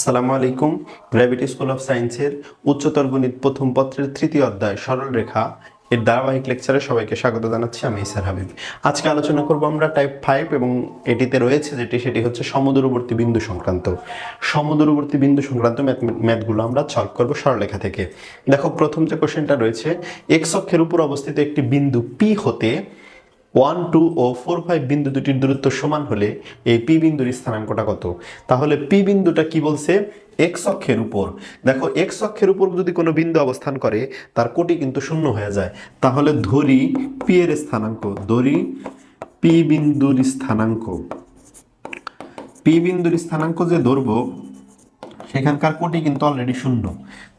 আসসালামু আলাইকুম। Gravity school of সায়েন্সের উচ্চতর গণিত প্রথম পত্রের তৃতীয় অধ্যায় সরল রেখা। এর ধারাবাহিক লেকচারে সবাইকে স্বাগত জানাচ্ছি, আমি ইসার হাবিব। আজকে আলোচনা করব আমরা টাইপ ফাইভ এবং এটিতে রয়েছে যেটি, সেটি হচ্ছে সমদূরবর্তী বিন্দু সংক্রান্ত। সমদূরবর্তী বিন্দু সংক্রান্ত ম্যাথ ম্যাথগুলো আমরা সলভ করব সরলরেখা থেকে। দেখো, প্রথম যে কোশ্চেনটা রয়েছে এক্স অক্ষের উপর অবস্থিত একটি বিন্দু পি হতে ওয়ান, টু ও ফোর, ফাইভ বিন্দু দুটির দূরত্ব সমান হলে এই পি বিন্দুর স্থানাঙ্কটা কত? তাহলে পি বিন্দুটা কি বলছে? এক্স অক্ষের উপর। দেখো এক্স অক্ষের উপর যদি কোনো বিন্দু অবস্থান করে, তার কোটি কিন্তু শূন্য হয়ে যায়। তাহলে ধরি পি এর স্থানাঙ্ক, ধরি পি বিন্দুর স্থানাঙ্ক। পি বিন্দুর স্থানাঙ্ক যে ধরবো, সেখানকার কোটি কিন্তু অলরেডি শূন্য।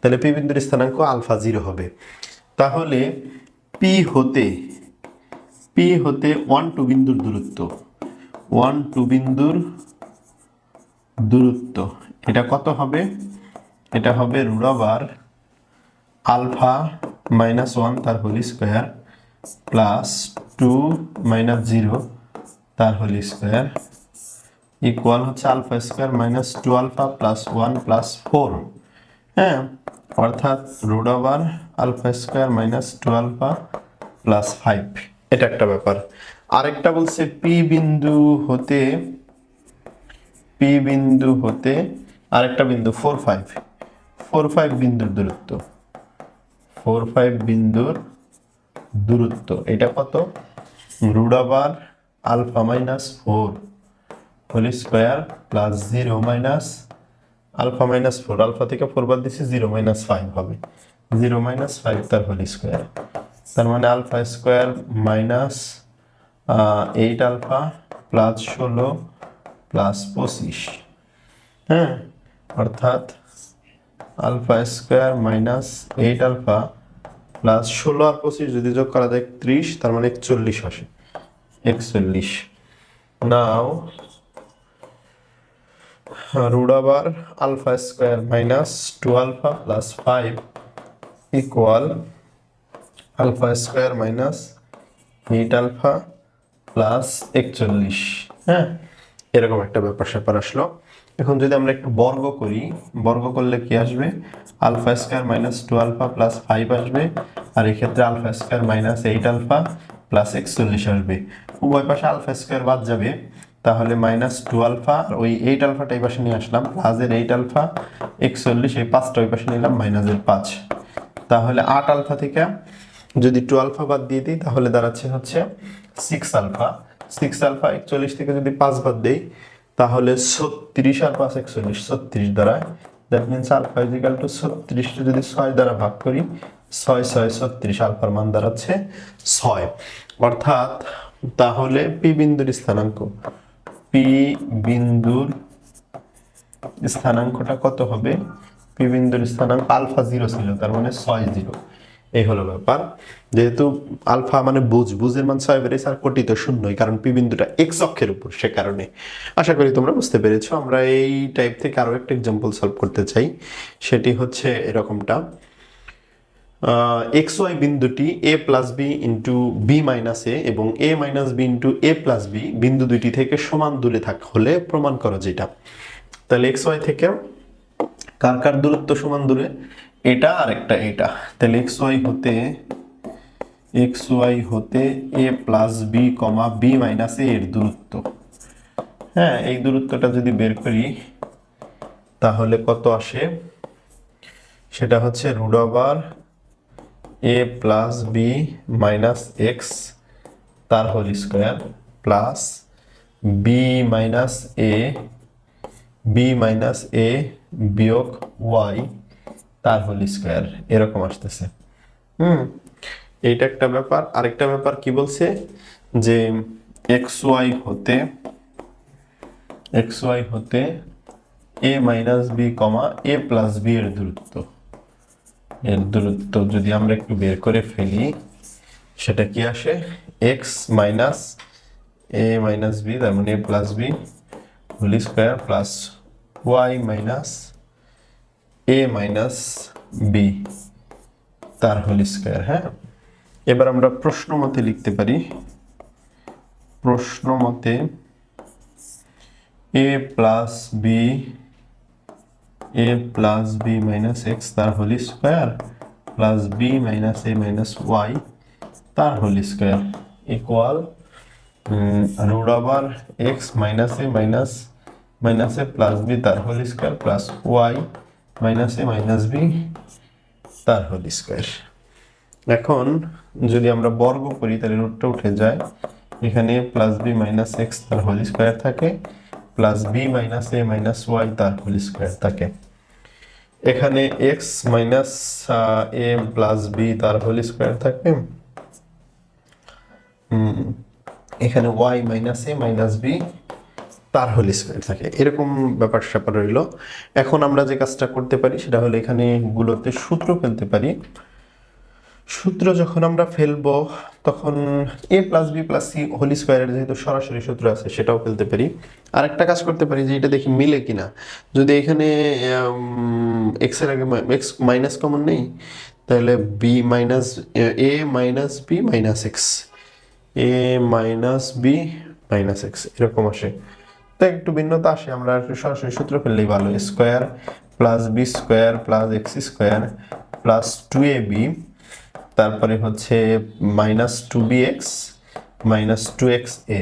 তাহলে পি বিন্দুর স্থানাঙ্ক আলফা জিরো হবে। তাহলে পি হতে পি হতে ওয়ান টু বিন্দুর দূরত্ব। ওয়ান টু বিন্দুর দূরত্ব। এটা কত হবে? এটা হবে রুড়াবার আলফা মাইনাস ওয়ান তার whole square plus two minus zero তার হোল স্কোয়ার ইকুয়াল হচ্ছে alpha square minus two alpha plus one plus four. হ্যাঁ অর্থাৎ root over alpha square minus two alpha plus five. এটা একটা ব্যাপার। আরেকটা বলছে, পি বিন্দু হতে, পি বিন্দু হতে আরেকটা বিন্দু ফোর ফাইভ ফোর ফাইভ বিন্দুর দূরত্ব ফোর ফাইভ বিন্দুর দূরত্ব। এটা কত? Over alpha minus four whole square plus zero minus alpha minus four alpha থেকে ফোর বাদ দিচ্ছি জিরো মাইনাস ফাইভ হবে। জিরো মাইনাস ফাইভ তার হোল স্কোয়ার। তার মানে alpha square minus eight alpha plus ষোলো প্লাস পঁচিশ। হ্যাঁ? অর্থাৎ alpha square minus eight alpha plus ষোলো আর পঁচিশ যদি যোগ করা যায় ত্রিশ, তার মানে একচল্লিশ আসে। একচল্লিশ। নাও root over alpha square minus 2 alpha plus 5 equal alpha square minus 8 alpha plus 41 হ্যাঁ? এরকম একটা ব্যাপার স্যাপার আসলো। এখন যদি আমরা একটু বর্গ করি, বর্গ করলে কি আসবে? Alpha square minus two alpha plus five আসবে, আর এক্ষেত্রে alpha square minus eight alpha plus একচল্লিশ আসবে। উভয় পাশে আলফা স্কোয়ার বাদ যাবে, তাহলে মাইনাস টু আলফা, আর ওই এইট আলফাটা এই পাশে নিয়ে আসলাম, প্লাসের এইট আলফা, একচল্লিশ, এই পাঁচটা ওই পাশে নিলাম, মাইনাসের পাঁচ। তাহলে আট আলফা থেকে যদি টু আলফা বাদ দিয়ে দিই, তাহলে দাঁড়াচ্ছে হচ্ছে সিক্স আলফা সিক্স আলফা একচল্লিশ থেকে যদি পাঁচ বাদ দেই, তাহলে ছত্রিশ আর পাঁচ একচল্লিশ, ছত্রিশ দ্বারায়। That means alpha equal to ছত্রিশটা যদি ছয় দ্বারা ভাগ করি, ছয় ছয়, ছত্রিশ আলফার মান দাঁড়াচ্ছে ছয়। অর্থাৎ তাহলে পি বিন্দুর স্থানাঙ্ক। পি বিন্দুর স্থানাঙ্কটা কত হবে? পি বিন্দুর স্থানাঙ্ক আলফা জিরো ছিল, তার মানে ছয় জিরো এই হলো ব্যাপার। যেহেতু আলফা মানে বুঝ, বুঝের মান ছয় বেড়েছে আর কোটি তো শূন্যই, কারণ পি বিন্দুটা এক্স অক্ষের উপর সে কারণে। আশা করি তোমরা বুঝতে পেরেছ। আমরা এই টাইপ থেকে আরও একটা এক্সাম্পল সলভ করতে চাই। সেটি হচ্ছে এরকমটা। এক্স ওয়াই বিন্দুটি A plus B into B minus A এবং A minus B into A plus B বিন্দু দুইটি থেকে সমান দূরে থাক হলে প্রমাণ করো যেটা। তাহলে এক্স ওয়াই থেকে কার কার দূরত্ব সমান দূরে? এটা আর একটা এটা। তাহলে এক্স ওয়াই হতে এক্স ওয়াই হতে A plus B comma B minus A এর দূরত্ব। হ্যাঁ এই দূরত্বটা যদি বের করি, তাহলে কত আসে? সেটা হচ্ছে root over A plus B minus X তার whole square plus B minus A B minus A বিয়োগ ওয়াই তার হোল স্কোয়ার, এরকম আসতেছে। হুম, এইটা একটা ব্যাপার। আরেকটা ব্যাপার কি বলছে? যে এক্স ওয়াই হতে এক্স ওয়াই হতে A minus B comma A plus B এর দূরত্ব। এর দূরত্ব যদি আমরা একটু বের করে ফেলি, সেটা কি আসে? X minus A minus B তার মানে A plus B whole square plus Y minus A minus B তার হোল স্কোয়ার হ্যাঁ? এবার আমরা প্রশ্ন মতে লিখতে পারি। প্রশ্ন মতে A plus B A plus B minus X তার whole square plus B minus A minus Y তার whole square equal root over X minus A minus minus A plus B তার whole square plus Y minus A, minus B, তার whole square. এখন যদি আমরা বর্গ করি, তাহলে রুটটা উঠে যায়। এখানে প্লাস বি মাইনাস এক্স তার হোল স্কোয়ার থাকে plus B minus A minus Y তার হোল স্কোয়ার থাকে। এখানে X minus A plus B তার হোল স্কোয়ার থাকে। এখানে Y minus A minus B তার হোল স্কোয়ার থাকে। এরকম ব্যাপার স্যাপার রইল। এখন আমরা যে কাজটা করতে পারি, সেটা হলো এখানে গুলোতে সূত্র ফেলতে পারি। সূত্র যখন আমরা ফেলব, তখন A plus B plus C whole স্কোয়ারের যেহেতু সরাসরি সূত্র আছে, সেটাও ফেলতে পারি। আর একটা কাজ করতে পারি যে এটা দেখি মিলে কিনা। যদি এখানে এক্সের আগে এক্স মাইনাস কমন নেই, তাহলে B minus A minus B minus X A minus B minus X এরকম আসে। তো একটু ভিন্নতা আসে, আমরা সরাসরি সূত্র ফেললেই ভালো square plus B square plus X square plus two A B তারপরে হচ্ছে minus two B X minus two X A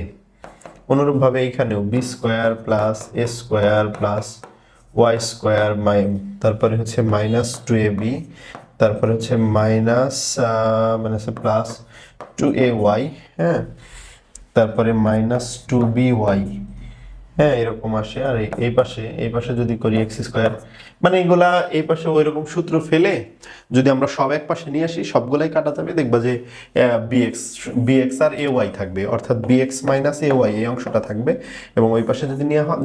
অনুরূপভাবে এইখানেও B square plus A square plus Y square মাই তারপরে হচ্ছে মাইনাস টু এ বি তারপরে হচ্ছে minus মানে হচ্ছে প্লাস টু এ ওয়াই হ্যাঁ? তারপরে মাইনাস টু বি ওয়াই হ্যাঁ এরকম আসে। আর এই- পাশে, এই পাশে যদি করি এক্স স্কোয়ার মানে এগুলা এই পাশে ওই রকম সূত্র ফেলে যদি আমরা সব এক পাশে নিয়ে আসি, সবগুলাই কাটা যাবে দেখবা যে বিএক্স বিএক্স আর এ ওয়াই থাকবে। অর্থাৎ বিএক্স মাইনাস এ ওয়াই এই অংশটা থাকবে এবং ওই পাশে যদি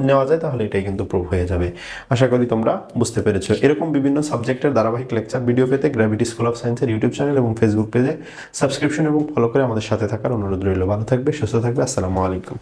নেওয়া যায়, তাহলে এটাই কিন্তু প্রুভ হয়ে যাবে। আশা করি তোমরা বুঝতে পেরেছ। এরকম বিভিন্ন সাবজেক্টের ধারাবাহিক লেকচার ভিডিও পেতে গ্র্যাভিটি স্কুল অফ সায়েন্সের ইউটিউব চ্যানেল এবং ফেসবুক পেজে সাবস্ক্রিপশন এবং ফলো করে আমাদের সাথে থাকার অনুরোধ রইল। ভালো থাকবে, সুস্থ থাকবে, আসসালামু আলাইকুম।